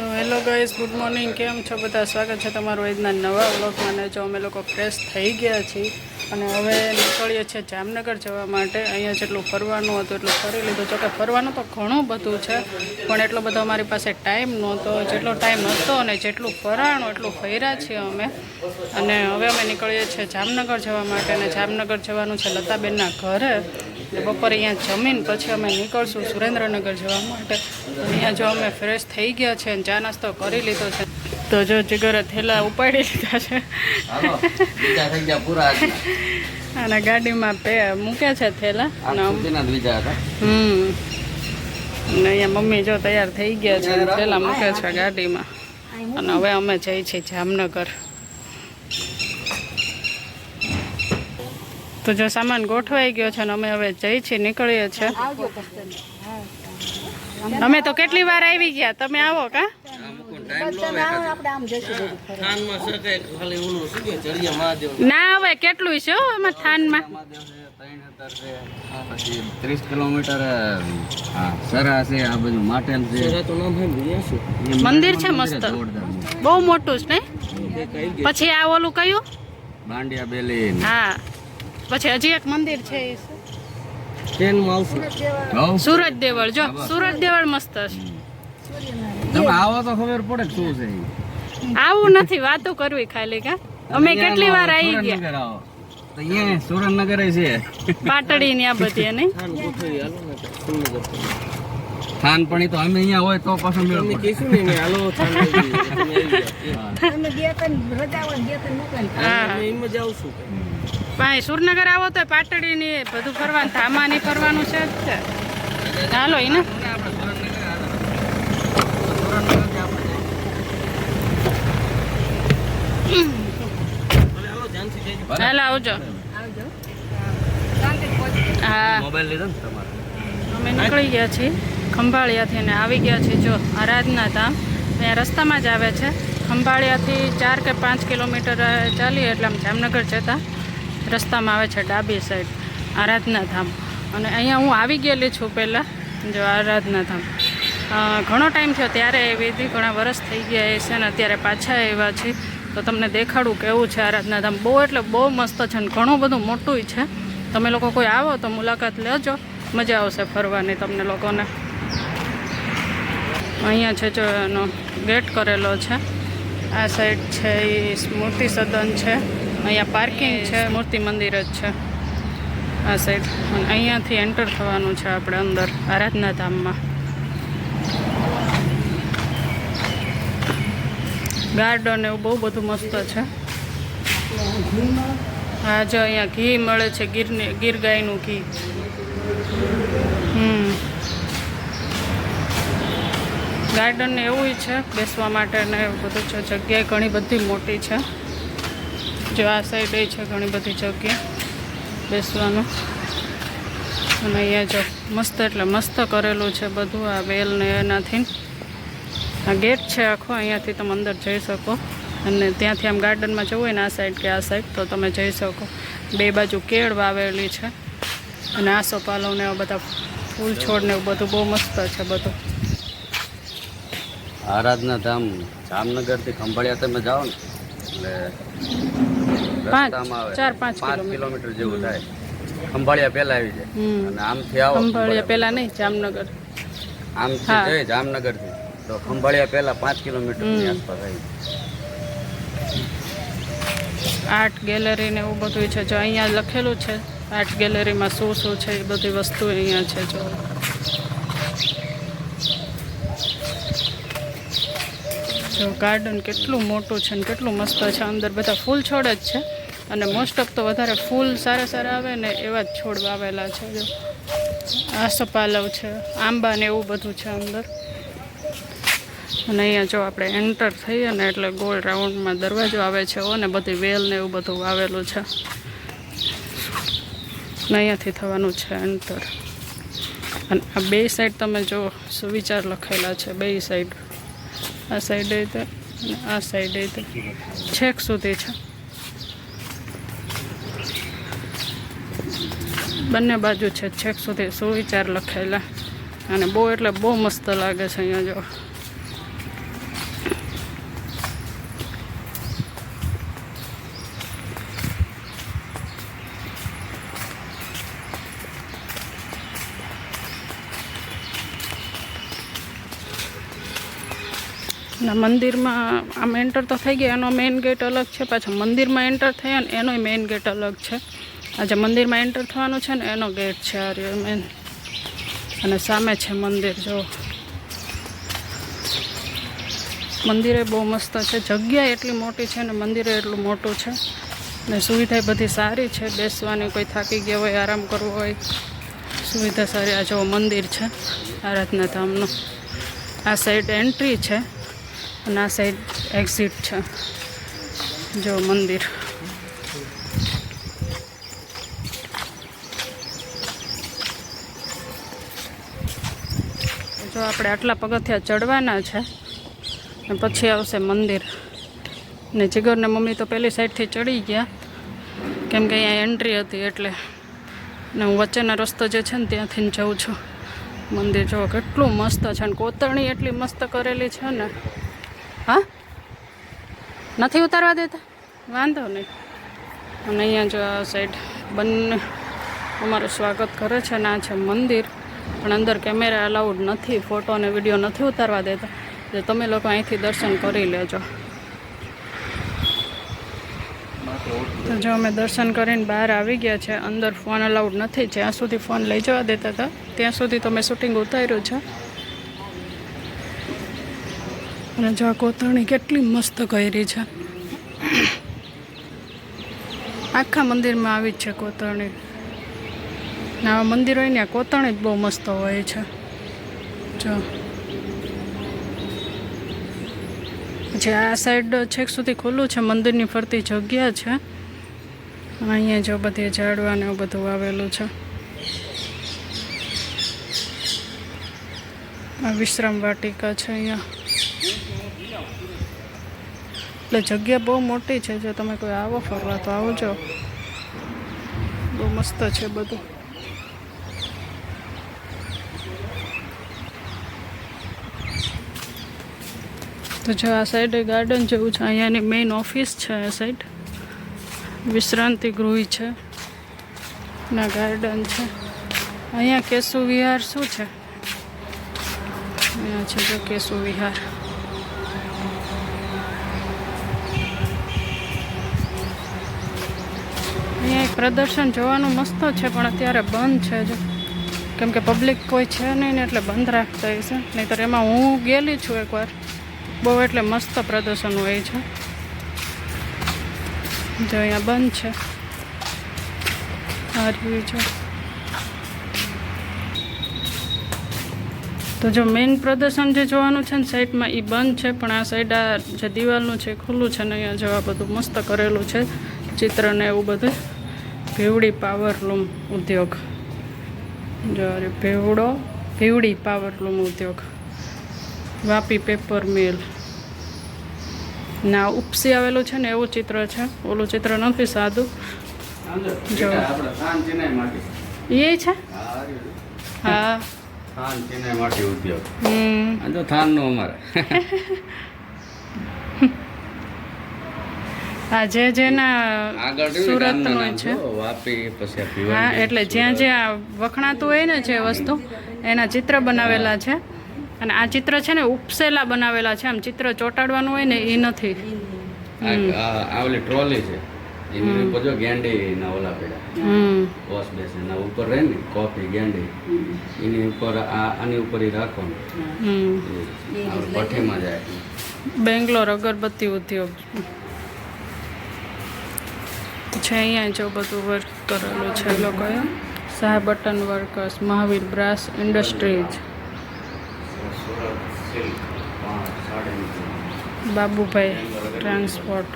Hello guys good morning કેમ છો? બધા સ્વાગત છે તમારું આજના નવા વ્લોગમાં ને જો અમે લોકો ફ્રેશ થઈ ગયા છીએ અને હવે નીકળીએ છીએ જામનગર જવા માટે. અહીંયા જેટલું ફરવાનું હતું એટલું ફરી લીધું. જોકે ફરવાનું તો ઘણું બધું છે, પણ એટલો બધો અમારી પાસે ટાઈમ નહોતો. જેટલો ટાઈમ હતો અને જેટલું ફરાણું એટલું ફર્યા છીએ અમે. અને હવે અમે નીકળીએ છીએ જામનગર જવા માટે. અને જામનગર જવાનું છે લતાબેનના ઘરે. બપોરે અહીંયા જમીન પછી અમે નીકળશું સુરેન્દ્રનગર જવા માટે. અહીંયા જો અમે ફ્રેશ થઈ ગયા છે અને ચા નાસ્તો કરી લીધો છે. તો જો જીગરે થેલા ઉપાડી લીધા છે. અને ગાડીમાં પે મૂકે છે થેલા. અને હમ. અને અહીંયા મમ્મી જો તૈયાર થઈ ગયા છે થેલા મૂકે છે ગાડીમાં. અને હવે અમે જઈએ છીએ જામનગર. તો જો સામાન ગોઠવાઈ ગયો છે અને અમે હવે જઈ છીએ નીકળીએ છીએ. અમે તો કેટલી વાર આવી ગયા? તમે આવો કા? ના હવે કેટલું છે હો એમાં થાનમાં? ત્રીસ કિલોમીટર હા આ બધું માટેમ છે મંદિર છે મસ્ત. બહુ મોટું છે ને? પછી આ ઓલું કયું? ભાંડિયા બેલી હા. પછી હજી એક મંદિર છે એ. સુરજ દેવળ. જો સુરત દેવળ મસ્ત છે તમે આવો તો ખબર પડે શું છે આવું નથી વાતો કરવી ખાલી કા? અમે કેટલી વાર આવી ગયા? તો સુરેન્દ્રનગર છે. પાટડી ને આ બધી નહીં થાન પણ તો અમે અહીંયા હોય તો પાછું મેળ પડે. હા. ભાઈ, સુરનગર આવો તો પાટડી ની બધું ફરવાનું ધામા ની ફરવાનું છે જ છે. હાલો ને. હાલો આવજો. હા. ને અમે નીકળી ગયા છીએ ખંભાળિયાથી અને આવી ગયા છીએ જો આરાધના ધામ. અહીંયા રસ્તામાં જ આવે છે. ખંભાળિયાથી ચાર કે પાંચ કિલોમીટર ચાલીએ એટલે આમ જામનગર જતા. રસ્તામાં આવે છે ડાબી સાઈડ આરાધના ધામ અને અહીંયા હું આવી ગયેલી છું પહેલાં, જો આરાધના ધામ ઘણો ટાઈમ થયો, ત્યારે એવી હતી ઘણા વરસ થઈ ગયા છે ને અત્યારે પાછા આવ્યા છે. તો તમને દેખાડું કેવું છે આરાધના ધામ બહુ એટલે બહુ મસ્ત છે ને ઘણું બધું મોટું છે. તમે લોકો કોઈ આવો તો મુલાકાત લેજો. મજા આવશે ફરવાની તમને લોકોને. અહીંયા છે જો એનો ગેટ કરેલો છે. આ સાઈડ છે એ સ્મૃતિ સદન છે. અહીંયા પાર્કિંગ છે, મૂર્તિ મંદિર જ છે. આ સાઈડ અહીંયાથી એન્ટર થવાનું છે આપણે અંદર, આરાધના ધામમાં. ગાર્ડન એવું બહુ બધું મસ્ત છે. હા, જો અહીંયા ઘી મળે છે, ગીરની ગીર ગાયનું ઘી. હમ. ગાર્ડન એવું છે, બેસવા માટે ને એવું બધું છે. જગ્યાએ ઘણી બધી મોટી છે. જો આ સાઈડ છે ઘણી બધી જગ્યા બેસવાનું. અને અહીંયા જો મસ્ત એટલે મસ્ત કરેલું છે બધું, આ વેલ ને એનાથી. આ ગેટ છે આખો, અહીંયાથી તમે અંદર જઈ શકો. અને ત્યાંથી આમ ગાર્ડનમાં જવું હોય ને આ સાઈડ કે આ સાઈડ તો તમે જઈ શકો. બે બાજુ કેળ વાવેલી છે. અને આસોપાલવ ને એવા બધા ફૂલ છોડ ને એવું બધું બહુ મસ્ત છે બધું. આરાધના ધામ જામનગરથી ખંભાળિયા તમે જાઓ ને, એટલે રસ્તામાં ચાર, પાંચ કિલોમીટર. જેવું થાય. ખંભાળિયા પહેલા આવી જાય. અને આમથી આવો ખંભાળિયા પહેલાં નહીં જામનગર. આમથી. જઈ જામનગરથી તો ખંભાળિયા પહેલા પાંચ કિલોમીટરની આસપાસ આવી આર્ટ ગેલેરી ને એવું બધું છે જો અહીંયા લખેલું છે આર્ટ ગેલેરીમાં શું શું છે એ બધી વસ્તુ અહીંયા છે જો. જો ગાર્ડન કેટલું મોટું છે ને કેટલું મસ્ત છે અંદર બધા ફૂલ છોડ જ છે. અને મોસ્ટ ઓફ તો વધારે ફૂલ સારા સારા આવે ને એવા જ છોડ વાવેલા છે આસોપાલવ છે, આંબા ને એવું બધું છે અંદર. અને અહીંયા જો આપણે એન્ટર થઈએ ને એટલે ગોળ રાઉન્ડમાં દરવાજો આવે છે અને બધી વેલ ને એવું બધું આવેલું છે. અને અહીંયાથી થવાનું છે એન્ટર અને આ બે સાઈડ તમે જો સુવિચાર લખેલા છે, બે સાઈડ આ સાઈડે તે અને આ સાઈડે તે. છેક સુધી છે. બંને બાજુ છે, છેક સુધી સુવિચાર લખેલા. અને બહુ એટલે બહુ મસ્ત લાગે છે અહીંયા જો. મંદિરમાં આમ એન્ટર તો થઈ ગયા, એનો મેઇન ગેટ અલગ છે, પાછો મંદિરમાં એન્ટર થયા ને એનોય મેઇન ગેટ અલગ છે. આ જે મંદિરમાં એન્ટર થવાનું છે ને, એનો ગેટ છે આ રહ્યો મેન અને સામે છે મંદિર, જો. મંદિરે બહુ મસ્ત છે. જગ્યા એટલી મોટી છે ને, મંદિરે એટલું મોટું છે. ને સુવિધા બધી સારી છે. બેસવાની કોઈ થાકી ગયા હોય, આરામ કરવો હોય, સુવિધા સારી. આ જો મંદિર છે આરાધના ધામનું આ સાઈડ એન્ટ્રી છે અને આ સાઈડ એક્ઝિટ છે. જો મંદિર. જો આપણે આટલા પગથિયા ચડવાના છે. ને પછી આવશે મંદિર. ને જીગરને મમ્મી તો પેલી સાઈડથી ચડી ગયા. કેમ કે અહીંયા એન્ટ્રી હતી એટલે. ને હું વચ્ચેના રસ્તો જે છે ને ત્યાંથી જાઉં છું. મંદિર જો કેટલું મસ્ત છે ને કોતરણી એટલી મસ્ત કરેલી છે ને. હા? નથી ઉતારવા દેતા? વાંધો નહીં. અને અહીંયા જો આ સાઈડ બંને અમારું સ્વાગત કરે છે ને આ છે મંદિર. પણ અંદર કેમેરા અલાઉડ નથી ફોટો અને વીડિયો નથી ઉતારવા દેતા. એટલે તમે લોકો અહીંથી દર્શન કરી લેજો. તો જો અમે દર્શન કરીને બહાર આવી ગયા છે, અંદર ફોન અલાઉડ નથી, જ્યાં સુધી ફોન લઈ જવા દેતા હતા, ત્યાં સુધી તો મેં શૂટિંગ ઉતાર્યું છે. અને જો આ કોતરણી કેટલી મસ્ત કરી છે. આખા મંદિરમાં આવી જ છે કોતરણી ને આવા મંદિર હોય ને આ કોતણ જ બહુ મસ્ત હોય છે. જો. પછી આ સાઈડ છેક સુધી ખુલ્લું છે, મંદિરની ફરતી જગ્યા છે. અહીંયા જો બધી ઝાડવા ને એવું બધું વાવેલું છે. આ વિશ્રામ વાટિકા છે અહીંયા. એટલે જગ્યા બહુ મોટી છે, જો તમે કોઈ આવો ફરવા તો આવજો. બહુ મસ્ત છે બધું. તો જો આ સાઈડ ગાર્ડન જેવું છે, અહીંયાની મેઇન ઓફિસ છે આ સાઈડ વિશ્રાંતિ ગૃહ છે. ના ગાર્ડન છે. અહીંયા કેશુ વિહાર શું છે? અહીંયા છે જો કેશુ વિહાર. અહીંયા એક પ્રદર્શન જોવાનું મસ્ત છે, પણ અત્યારે બંધ છે જો. કેમ કે પબ્લિક કોઈ છે નહીં ને એટલે બંધ રાખતા હશે. નહીંતર એમાં હું ગયેલી છું એકવાર. બહુ એટલે મસ્ત પ્રદર્શન હોય છે. જો અહીંયા બંધ છે. રહ્યું છે. તો જો મેઇન પ્રદર્શન જે જોવાનું છે ને સાઈડમાં એ બંધ છે, પણ આ સાઈડ આ જે દિવાલનું છે ખુલ્લું છે ને અહીંયા જો બધું મસ્ત કરેલું છે, ચિત્ર ને એવું બધું. ભેવડી પાવરલૂમ ઉદ્યોગ. જો ભેવડો, ભેવડી પાવરલૂમ ઉદ્યોગ. વાપી પેપર મિલ ના ઉપસી આવેલું છે ને એવું ચિત્ર છે. ઓલું ચિત્ર નથી સાદું. જો. એ છે? હા થાન ચેન્નાઈ માટે ઉદ્યોગ. હમ. તો થાનનો અમારે. આ જે જેના સુરતનું છે. વાપી પછી હા એટલે જ્યાં જ્યાં વખણાતું હોય ને જે વસ્તુ એના ચિત્ર બનાવેલા છે. અને આ ચિત્ર છે ને ઉપસેલા બનાવેલા છે. આમ ચિત્ર ચોંટાડવાનું હોય ને એ નથી. આ- ઓલી ટ્રોલી છે. એની ઉપર જો ગેંડી ના ઓલા પડ્યા હમ. વોશ બેસિન ના ઉપર રહે ને કોફી ગેંડી. એની ઉપર આ આની ઉપર ઈ રાખવાનું. હમ. એ ભઠ્ઠીમાં જાય. બેંગ્લોર અગરબત્તી ઉદ્યોગ. છે અહીંયા જો બધું વર્ક કરેલું છે એ લોકોએ. સાહેબ button workers Mahavir brass industries Babubhai transport.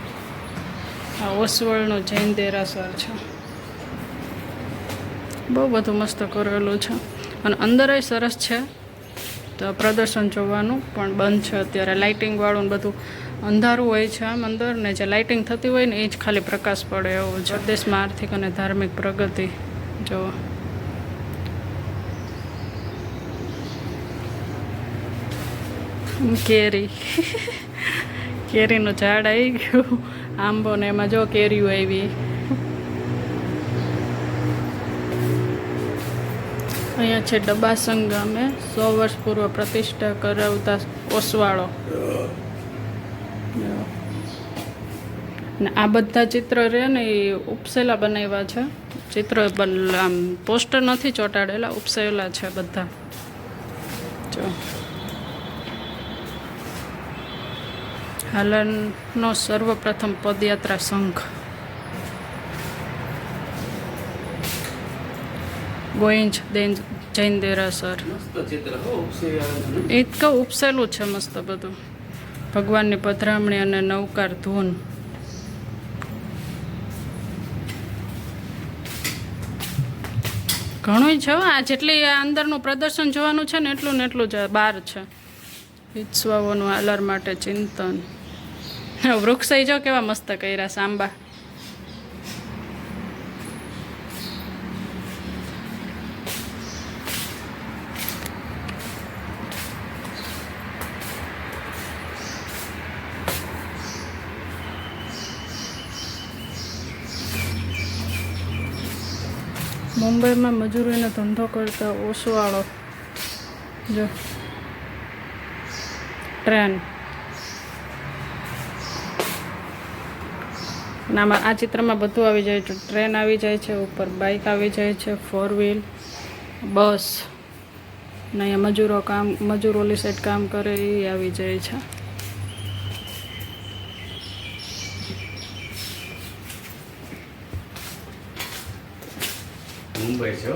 આ ઓસવળનો જૈન દેરાસર છે. બહુ બધું મસ્ત કરેલું છે. અને અંદરય સરસ છે. તો પ્રદર્શન જોવાનું પણ બંધ છે અત્યારે. લાઇટિંગવાળું બધું અંધારું હોય છે આમ અંદર ને જે લાઇટિંગ થતી હોય ને એ જ ખાલી પ્રકાશ પડે એવું છે. દેશમાં આર્થિક અને ધાર્મિક પ્રગતિ જો કેરી. કેરીનું ઝાડ આવી ગયું. આંબો ને એમાં જો કેરીઓ આવી. અહીંયા છે ડબાસંગ ગામે સો વર્ષ પૂર્વ પ્રતિષ્ઠા કરાવતા ઓસવાળો. ને આ બધા ચિત્ર રહે ને એ ઉપસેલા બનાવ્યા છે. ચિત્ર આમ પોસ્ટર નથી ચોંટાડેલા, ઉપસેલા છે બધા. જો. હાલનનો સર્વપ્રથમ પદયાત્રા સંઘ. ગોઈંજ દેન જૈન દેરાસર એ કહું ઉપસેલું છે મસ્ત બધું. ભગવાનની પધરામણી અને નવકાર ધૂન. ઘણું છે આ જેટલી આ અંદરનું પ્રદર્શન જોવાનું છે ને એટલું ને એટલું જ બહાર છે. ઈચ્છવાઓનું આલર માટે ચિંતન. વૃક્ષ જો કેવા મસ્ત કર્યા સાંબા મુંબઈમાં મજૂરીનો ધંધો કરતા ઓસવાળો જો ટ્રેન અને આમાં આ ચિત્રમાં બધું આવી જાય છે. ટ્રેન આવી જાય છે ઉપર બાઇક આવી જાય છે ફોર વ્હીલ બસ. ને અહીંયા મજૂરો કામ મજૂરો ઓલી સાઈડ કામ કરે એ આવી જાય છે. મુંબઈ છે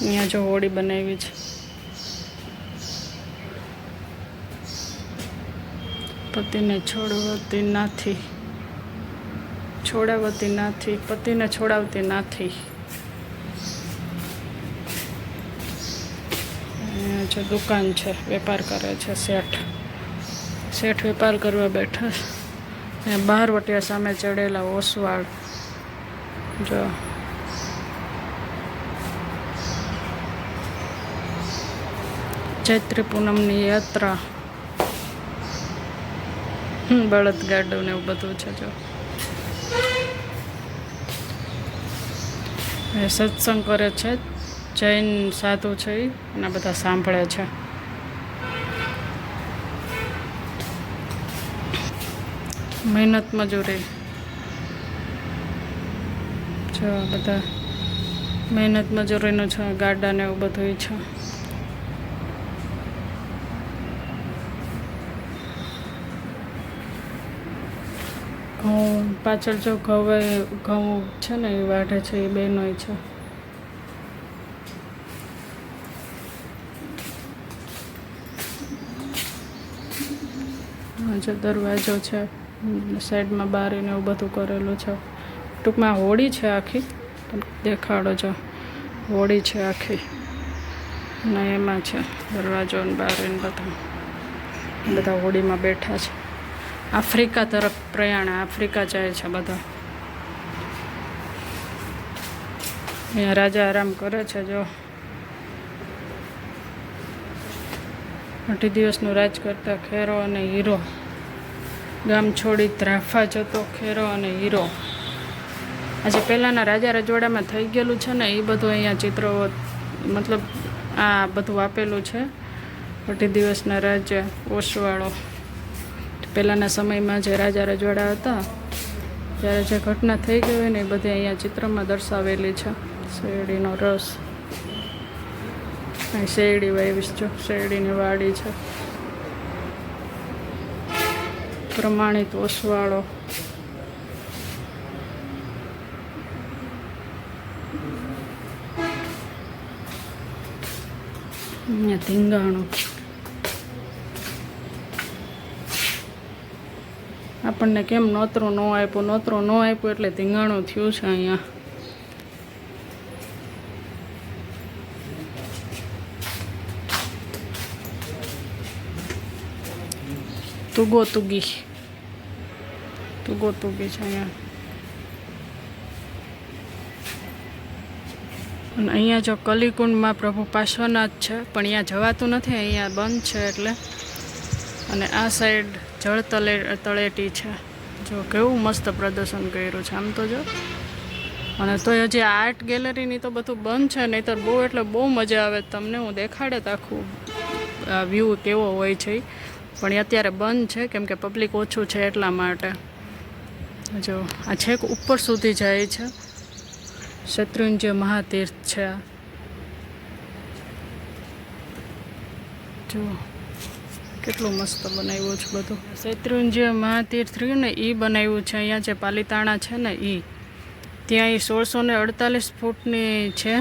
અહીંયા જો હોડી બનાવી છે. પતિને છોડવતી નથી. છોડાવતી નથી. પતિને છોડાવતી નથી. જો દુકાન છે, વેપાર કરે છે શેઠ. શેઠ વેપાર કરવા બેઠા ને અહીંયા બહાર વટિયા સામે ચડેલા ઓસવાળ. જો. ચૈત્રી પૂનમની યાત્રા. બળદગાડું ને એવું બધું છે જો. સત્સંગ કરે છે, જૈન સાધુ છે અને બધા સાંભળે છે. મહેનત મજૂરી. જો બધા મહેનત મજૂરીનું છે ગાડાને એવું બધું છે. ઘઉં પાછળ જો ઘઉં ઘઉં છે ને એ વાઢે છે, એ બહેનોય છે. જે દરવાજો છે, સાઈડમાં બારીને એવું બધું કરેલું છે. ટૂંકમાં હોળી છે આખી દેખાડો છો હોળી છે આખી. ને એમાં છે દરવાજો ને બારીને બધા. બધા હોળીમાં બેઠા છે. આફ્રિકા તરફ પ્રયાણ, આફ્રિકા જાય છે બધા. અહીંયા રાજા આરામ કરે છે, જો. અઢી દિવસનું રાજ કરતા ખેરો અને હીરો. ગામ છોડી ત્રાફા જતો ખેરો અને હીરો. આજે પહેલાંના રાજા રજવાડામાં થઈ ગયેલું છે ને એ બધું અહીંયા ચિત્રો, મતલબ આ બધું આપેલું છે. અઢી દિવસના રાજ્ય ઓશવાળો પહેલાંના સમયમાં જે રાજા રજવાડા હતા ત્યારે જે ઘટના થઈ ગઈ હોય ને એ બધી અહીંયા ચિત્રમાં દર્શાવેલી છે. શેરડીનો રસ. અહીં શેરડી વાવીશ જો શેરડીની વાડી છે. પ્રમાણિત ઓસવાળો અહીંયા ધીંગાણું. આપણને કેમ નોતરું ન આપ્યું, નોતરું ન આપ્યું એટલે ધીંગાણું થયું છે અહીંયા. તુગો તુગી. તુગો તુગી છે અહીંયા. અને અહીંયા જો કલિકુંડમાં પ્રભુ પાર્શ્વનાથ છે, પણ અહીંયા જવાતું નથી, અહીંયા બંધ છે એટલે. અને આ સાઈડ જળ તલે, તળેટી છે. જો કેવું મસ્ત પ્રદર્શન કર્યું છે. આમ તો જો. અને તોય હજી આર્ટ ગેલેરીની તો બધું બંધ છે, નહીંતર બહુ એટલે બહુ મજા આવે. તમને હું દેખાડે તો આખું વ્યૂ કેવો હોય છે. પણ અત્યારે બંધ છે, કેમ કે પબ્લિક ઓછું છે એટલા માટે. જો, આ છેક ઉપર સુધી જાય છે. શત્રુંજય મહાતીર્થ છે. જો કેટલું મસ્ત બનાવ્યું છે બધું. શૈત્રુંજય મહાતીર્થ રહ્યું ને એ બનાવ્યું છે. અહીંયા જે પાલીતાણા છે ને એ ત્યાં એ સોળસો ને અડતાલીસ ફૂટની છે.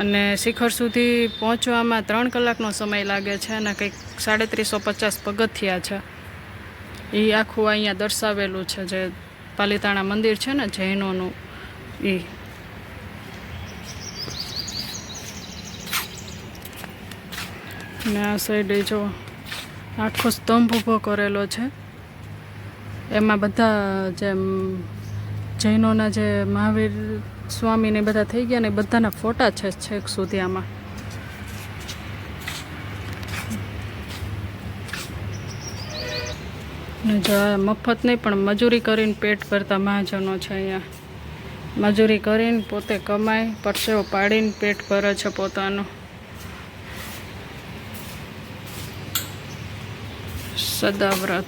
અને શિખર સુધી પહોંચવામાં ત્રણ કલાકનો સમય લાગે છે અને કંઈક સાડત્રીસો પચાસ પગથિયા છે. એ આખું અહીંયા દર્શાવેલું છે જે પાલીતાણા મંદિર છે ને જૈનોનું એ ને આ સાઈડે જો આખો સ્તંભ ઊભો કરેલો છે. એમાં બધા જેમ જૈનોના જે મહાવીર સ્વામીને બધા થઈ ગયા ને બધાના ફોટા છે છેક સુધી આમાં. જો મફત નહીં, પણ મજૂરી કરીને પેટ ભરતા મહાજનો છે અહીંયા. મજૂરી કરીને પોતે કમાય, પરસેવો પાડીને પેટ ભરે છે પોતાનું. шедевр